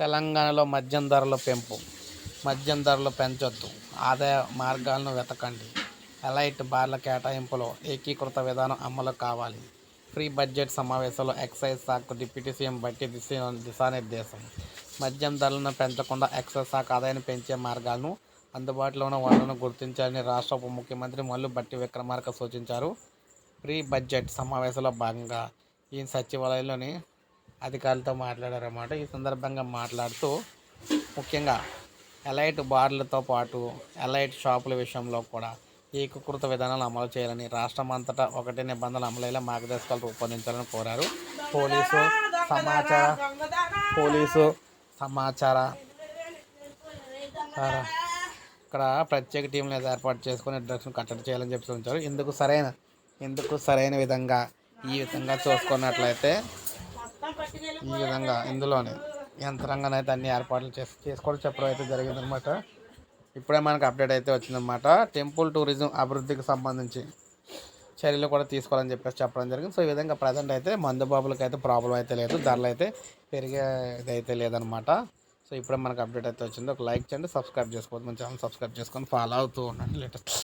తెలంగాణలో మద్యం ధరల పెంపు మద్యం ధరలు పెంచొద్దు. ఆదాయ మార్గాలను వెతకండి. ఎలైట్ బార్ల కేటాయింపులో ఏకీకృత విధానం అమలు కావాలి. ప్రీ బడ్జెట్ సమావేశంలో ఎక్సైజ్ శాఖకు డిప్యూటీ సీఎం బట్టి దిశ దిశానిర్దేశం. మద్యం ధరలను పెంచకుండా ఎక్సైజ్ శాఖ ఆదాయాన్ని పెంచే మార్గాలను అందుబాటులో ఉన్న వనరులను గుర్తించాలని రాష్ట్ర ఉప ముఖ్యమంత్రి మల్లు బట్టి విక్రమార్క సూచించారు. ప్రీ బడ్జెట్ సమావేశంలో భాగంగా ఈ సచివాలయంలోని అధికారులతో మాట్లాడారన్నమాట. ఈ సందర్భంగా మాట్లాడుతూ ముఖ్యంగా ఎలైట్ బార్లతో పాటు ఎలైట్ షాపుల విషయంలో కూడా ఏకీకృత విధానాలు అమలు చేయాలని రాష్ట్రం అంతటా ఒకటే నిబంధనలు అమలయ్యేలా మార్గదర్శకాలు రూపొందించాలని కోరారు. పోలీసు సమాచార పోలీసు సమాచార ఇక్కడ ప్రత్యేక టీంలు ఏర్పాటు చేసుకుని డ్రగ్స్ను కట్టడి చేయాలని చెప్పి ఉంచారు ఇందుకు సరైన ఇందుకు సరైన విధంగా ఈ విధంగా చూసుకున్నట్లయితే ఈ విధంగా ఇందులోనే యంత్రాంగానైతే అన్ని ఏర్పాట్లు చేసి చేసుకోవడం చెప్పడం అయితే జరిగిందనమాట ఇప్పుడే మనకు అప్డేట్ అయితే వచ్చిందనమాట టెంపుల్ టూరిజం అభివృద్ధికి సంబంధించి చర్యలు కూడా తీసుకోవాలని చెప్పేసి చెప్పడం జరిగింది. సో ఈ విధంగా ప్రజెంట్ అయితే మందుబాబులకి అయితే ప్రాబ్లం అయితే లేదు. ధరలు అయితే పెరిగేది అయితే లేదనమాట సో ఇప్పుడే మనకు అప్డేట్ అయితే వచ్చింది. ఒక లైక్ చేయండి సబ్స్క్రైబ్ చేసుకోవద్దు. మన ఛానల్ సబ్స్క్రైబ్ చేసుకొని ఫాలో అవుతూ ఉండండి లేటెస్ట్